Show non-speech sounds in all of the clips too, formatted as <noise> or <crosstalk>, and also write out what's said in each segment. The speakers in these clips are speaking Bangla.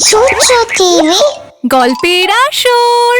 সূত্র টিভি গল্পের আসর।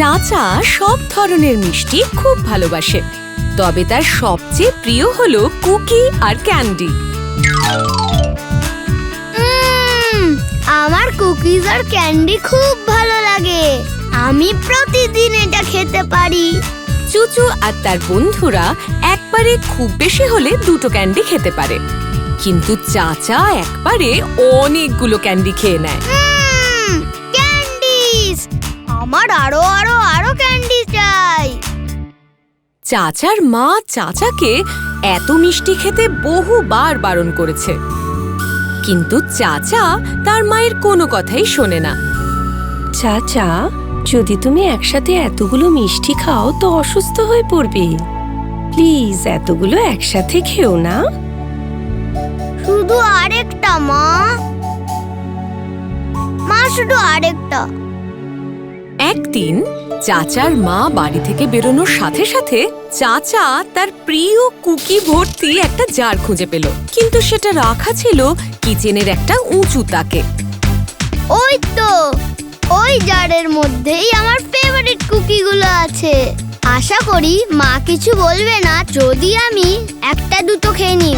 চাচা সব ধরনের মিষ্টি খুব ভালোবাসে তবে তার সবচেয়ে প্রিয় হলো কুকি আর ক্যান্ডি। আমার কুকিজ আর ক্যান্ডি খুব ভালো লাগে। আমি প্রতিদিন এটা খেতে পারি। চুচু আর তার বন্ধুরা একবারে খুব বেশি হলে দুটো ক্যান্ডি খেতে পারে। কিন্তু চাচা একবারে অনেকগুলো ক্যান্ডি খেয়ে নেয়। আমার আরও আরও আরও ক্যান্ডি চাই। চাচার মা চাচাকে এত মিষ্টি খেতে বহুবার বারণ করেছে। কিন্তু চাচা তার মায়ের কোনো কথাই শোনে না। চাচা যদি তুমি একসাথে এতগুলো মিষ্টি খাও তো অসুস্থ হয়ে পড়বে। প্লিজ এতগুলো একসাথে খেও না। শুধু আরেকটা মা। মা শুধু আরেকটা। একদিন চাচার মা বাড়ি থেকে বেরোনোর সাথে সাথে চাচা তার প্রিয় কুকি ভর্তি একটা জার খুঁজে পেল। কিন্তু সেটা রাখা ছিল কিচেনের একটা উঁচু তাকে। ওই তো ওই জারের মধ্যেই আমার ফেভারিট কুকিগুলো আছে। আশা করি মা কিছু বলবে না যদি আমি একটা দুটো খেয়ে নিই।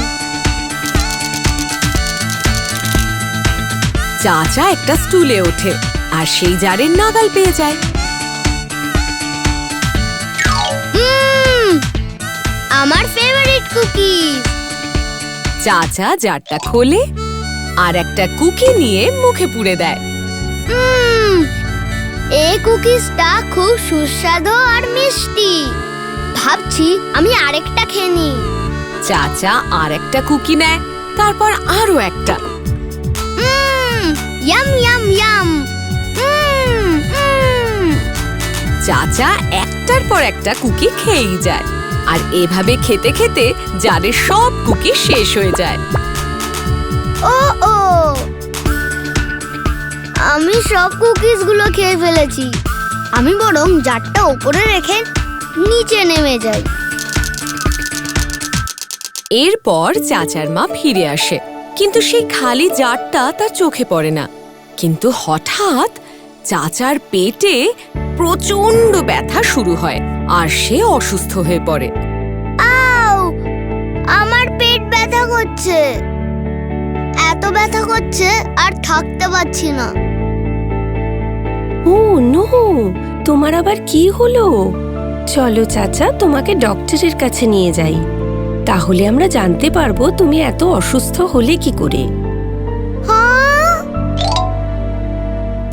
চাচা একটা স্টুলে ওঠে। আর সেই জারের নাগাল পেয়ে যায়। আমার ফেভারিট কুকি চাচা জারটা খোলে আর একটা কুকি নিয়ে মুখে পুড়ে দেয়। এই কুকিজটা খুব সুস্বাদু আর মিষ্টি। ভাবছি আমি আরেকটা খেয়ে নিই। চাচা আর একটা কুকি নেয় তারপর আরও একটা। ইয়াম ইয়াম ইয়াম চাচা একটার পর একটা কুকি খেয়েই যায়। আর এভাবে খেতে খেতে জারের সব কুকি শেষ হয়ে যায়। ও ও আমি সব কুকিজগুলো খেয়ে ফেলেছি। আমি বরং জারটা ওপরে রেখে নিচে নেমে যাই। এরপর চাচার মা ফিরে আসে। কিন্তু সেই খালি জারটা তার চোখে পড়ে না। কিন্তু হঠাৎ চাচার পেটে প্রচণ্ড ব্যথা শুরু হয় আর সে অসুস্থ হয়ে পড়ে। আউ আমার পেট ব্যথা করছে। এত ব্যথা করছে আর থাকতে পারছি না। Oh no! তোমার আবার কি হলো? চলো চাচা তোমাকে ডক্টরের কাছে নিয়ে যাই। তাহলে আমরা জানতে পারব তুমি এত অসুস্থ হলে কি করে।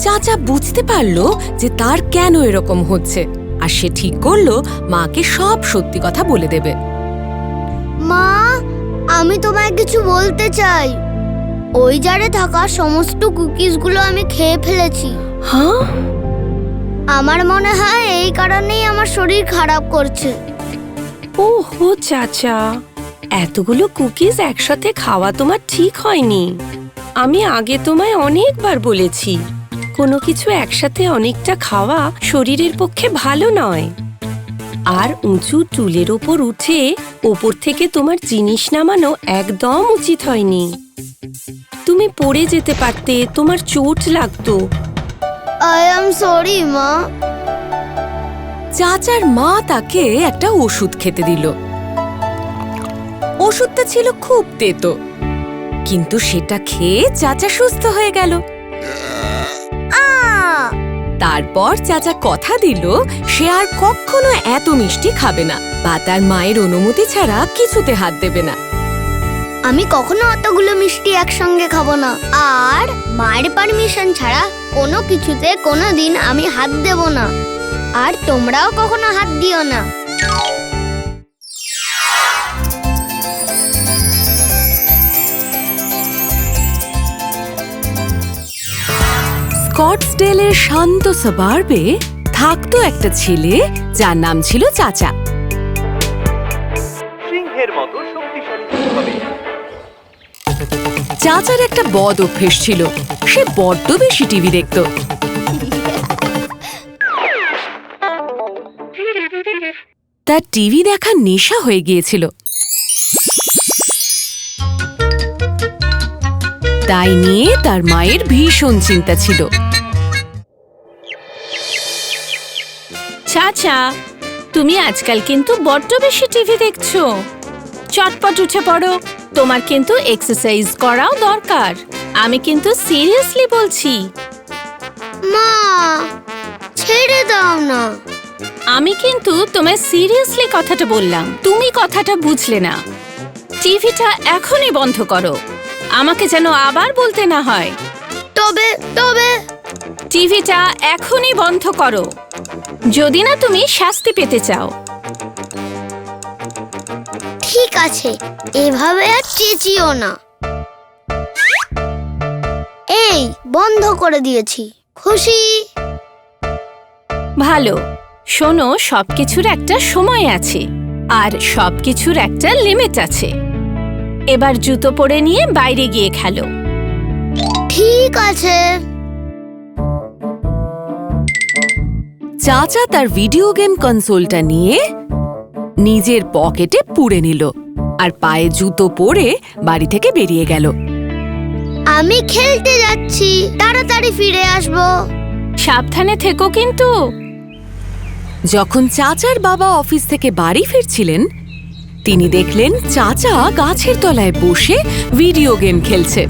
চাচা বুঝতে পারল যে তার কেন এরকম হচ্ছে আর সে ঠিক করল মাকে সব সত্যি কথা বলে দেবে। মা আমি তোমায় কিছু বলতে চাই। ওই জারে থাকা সমস্ত কুকিজগুলো আমি খেয়ে ফেলেছি। হ্যাঁ? আমার মনে হয় এই কারণেই আমার শরীর খারাপ করছে। ও হো চাচা এতগুলো কুকিজ একসাথে খাওয়া তোমার ঠিক হয়নি। আমি আগে তোমায় অনেকবার বলেছি। কোনো কিছু একসাথে অনেকটা খাওয়া শরীরের পক্ষে ভালো নয়। আর উঁচু চুলের ওপর উঠে ওপর থেকে তোমার জিনিস নামানো একদম উচিত হয়নি। তুমি পড়ে যেতে পারতে তোমার চোট লাগতো। আই সরি মা। চাচার মা তাকে একটা ওষুধ খেতে দিল। ওষুধটা ছিল খুব তেতো। কিন্তু সেটা খেয়ে চাচা সুস্থ হয়ে গেল। তারপর চাচা কথা দিল, সে আর কখনো এত মিষ্টি খাবে না, বা তার মায়ের অনুমতি ছাড়া কিছুতে হাত দেবে না। আমি কখনো অতগুলো মিষ্টি একসঙ্গে খাব না, আর মায়ের পারমিশন ছাড়া কোনো কিছুতে কোনো দিন আমি হাত দেব না, আর তোমরাও কখনো হাত দিও না। স্কটসডেলের শান্ত সাবার্বে থাকতো একটা ছেলে যার নাম ছিল চাচা। সিংহের মতো শক্তিশালী। হবে চাচার একটা বদ অভ্যেস ছিল। সে বড্ড বেশি টিভি দেখত। তার টিভি দেখা নেশা হয়ে গিয়েছিল। তাই নিয়ে তার মায়ের ভীষণ চিন্তা ছিল। চাচা তুমি আজকাল কিন্তু বড্ড বেশি টিভি দেখছ। চটপট উঠে পড়ো তোমার কিন্তু এক্সারসাইজ করাও দরকার। আমি কিন্তু সিরিয়াসলি বলছি। মা ছেড়ে দাও না। আমি কিন্তু তোমায় সিরিয়াসলি কথাটা বললাম তুমি কথাটা বুঝলে না। টিভিটা এখনই বন্ধ করো আমাকে যেন আবার বলতে না হয়। তবে তবে। টিভিটা এখনই বন্ধ করো। যদি না তুমি শাস্তি পেতে চাও। ঠিক আছে এভাবে আর চেঁচিও না। এই বন্ধ করে দিয়েছি। খুশি? ভালো শোনো সবকিছুর একটা সময় আছে আর সবকিছুর একটা লিমিট আছে। এবার জুতো পরে নিয়ে বাইরে গিয়ে খেলো। ঠিক আছে। চাচা তার ভিডিও গেম কনসোলটা নিয়ে নিজের পকেটে পুড়ে নিল আর পায়ে জুতো পরে বাড়ি থেকে বেরিয়ে গেল। আমি খেলতে যাচ্ছি তাড়াতাড়ি ফিরে আসব। সাবধানে থেকো কিন্তু। যখন চাচার বাবা অফিস থেকে বাড়ি ফিরছিলেন তিনি দেখলেন চাচা গাছের তলায় বসে ভিডিও গেম খেলছে।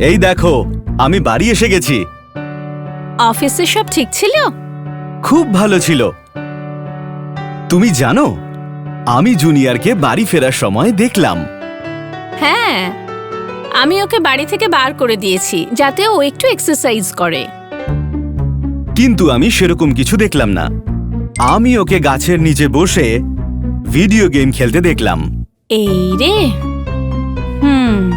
এই দেখো আমি বাড়ি এসে গেছি। অফিসে সব ঠিক ছিল? খুব ভালো ছিল। তুমি জানো আমি জুনিয়রকে বাড়ি ফেরার সময় দেখলাম। হ্যাঁ আমি ওকে বাড়ি থেকে বার করে দিয়েছি যাতে ও একটু এক্সারসাইজ করে। কিন্তু আমি সেরকম কিছু দেখলাম না। আমি ওকে গাছের নিচে বসে ভিডিও গেম খেলতে দেখলাম। এই রে। হুম।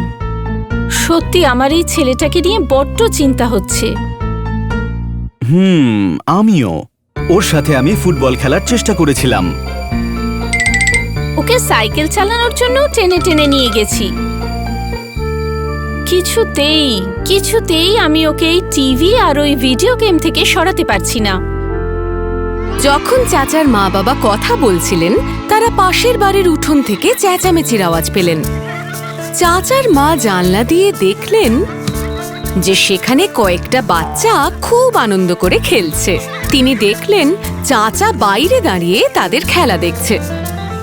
সত্যি আমার এই ছেলেটাকে নিয়ে বড্ড চিন্তা হচ্ছে। হুম আমিও। ওর সাথে আমি ফুটবল খেলার চেষ্টা করেছিলাম। ওকে সাইকেল চালানোর জন্য টেনে টেনে নিয়ে গেছি। কিছুতেই কিছুতেই আমি ওকে এই টিভি আর ওই ভিডিও গেম থেকে সরাতে পারছি না। যখন চাচার মা বাবা কথা বলছিলেন তারা পাশের বাড়ির উঠোন থেকে চেঁচামেচির আওয়াজ পেলেন। চাচার মা জানলা দিয়ে দেখলেন যে সেখানে কয়েকটা বাচ্চা খুব আনন্দ করে খেলছে। তিনি দেখলেন চাচা বাইরে দাঁড়িয়ে তাদের খেলা দেখছে।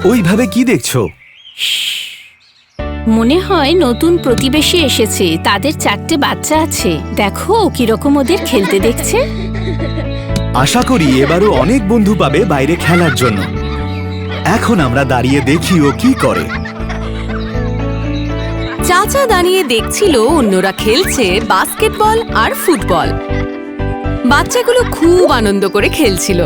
ওইভাবে কি দেখছ? মনে হয় নতুন প্রতিবেশী এসেছে। তাদের চারটে বাচ্চা আছে। দেখো ও কীরকম ওদের খেলতে দেখছে। আশা করি এবারও অনেক বন্ধু পাবে বাইরে খেলার জন্য। এখন আমরা দাঁড়িয়ে দেখি ও কি করে। চাচা দাঁড়িয়ে দেখছিল অন্যরা খেলছে বাস্কেটবল আর ফুটবল। বাচ্চাগুলো খুব আনন্দ করে খেলছিল।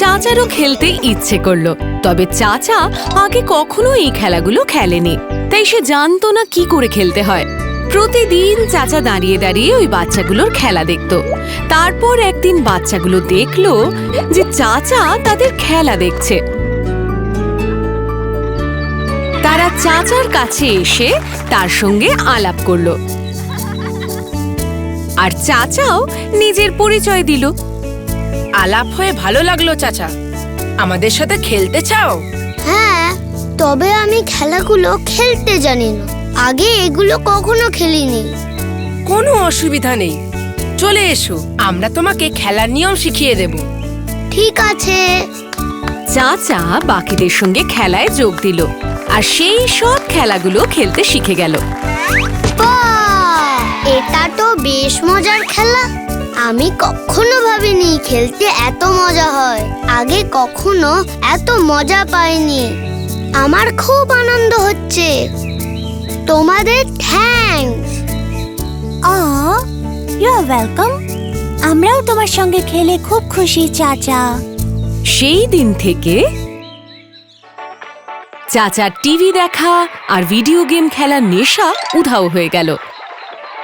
চাচারও খেলতে ইচ্ছে করল, তবে চাচা আগে কখনো এই খেলাগুলো খেলেনি, তাই সে জানতো না কি করে খেলতে হয়। প্রতিদিন চাচা দাঁড়িয়ে দাঁড়িয়ে ওই বাচ্চাগুলোর খেলা দেখতো। তারপর একদিন বাচ্চাগুলো দেখল যে চাচা তাদের খেলা দেখছে। চাচার কাছে এসে তার সঙ্গে আলাপ করল। আর চাচাও নিজের পরিচয় দিল। আলাপ হয়ে ভালো লাগল চাচা। আমাদের সাথে খেলতে চাও? হ্যাঁ তবে আমি খেলাগুলো খেলতে জানি না। আগে এগুলো কখনো খেলিনি। কোনো অসুবিধা নেই। চলে এসো আমরা তোমাকে খেলার নিয়ম শিখিয়ে দেব। ঠিক আছে। চাচা বাকিদের সঙ্গে খেলায় যোগ দিল। আর সেই সব খেলাগুলো খেলতে শিখে গেল। বাহ! এটা তো বেশ মজার খেলা। আমি কখনো ভাবিনি খেলতে এত মজা হয়। আগে কখনো এত মজা পাইনি। আমার খুব আনন্দ হচ্ছে। তোমাদের থ্যাঙ্কস আ ইউ আর ওয়েলকাম আমরাও তোমার সঙ্গে খেলে খুব খুশি চাচা। সেই দিন থেকে চাচার টিভি দেখা আর ভিডিও গেম খেলার নেশা উধাও হয়ে গেল।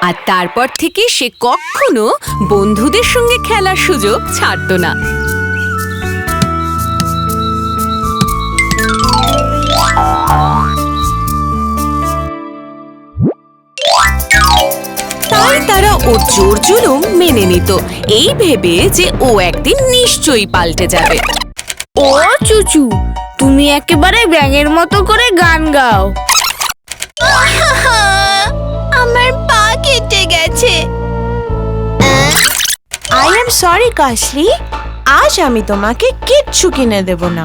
আর তারপর থেকে সে কখনো বন্ধুদের সঙ্গে খেলার সুযোগ ছাড়তো না। তাই তারা জোর জুলুম মেনে নিত। এই ভেবে যে ও একদিন নিশ্চয়ই পাল্টে যাবে। চুচু তুমি একেবারে ব্যাঙের মতো করে গান গাও। <laughs> আমার পা কেটে গেছে। আই এম সরি কাশলি। আজ আমি তোমাকে কিচ্ছু কিনে দেব না।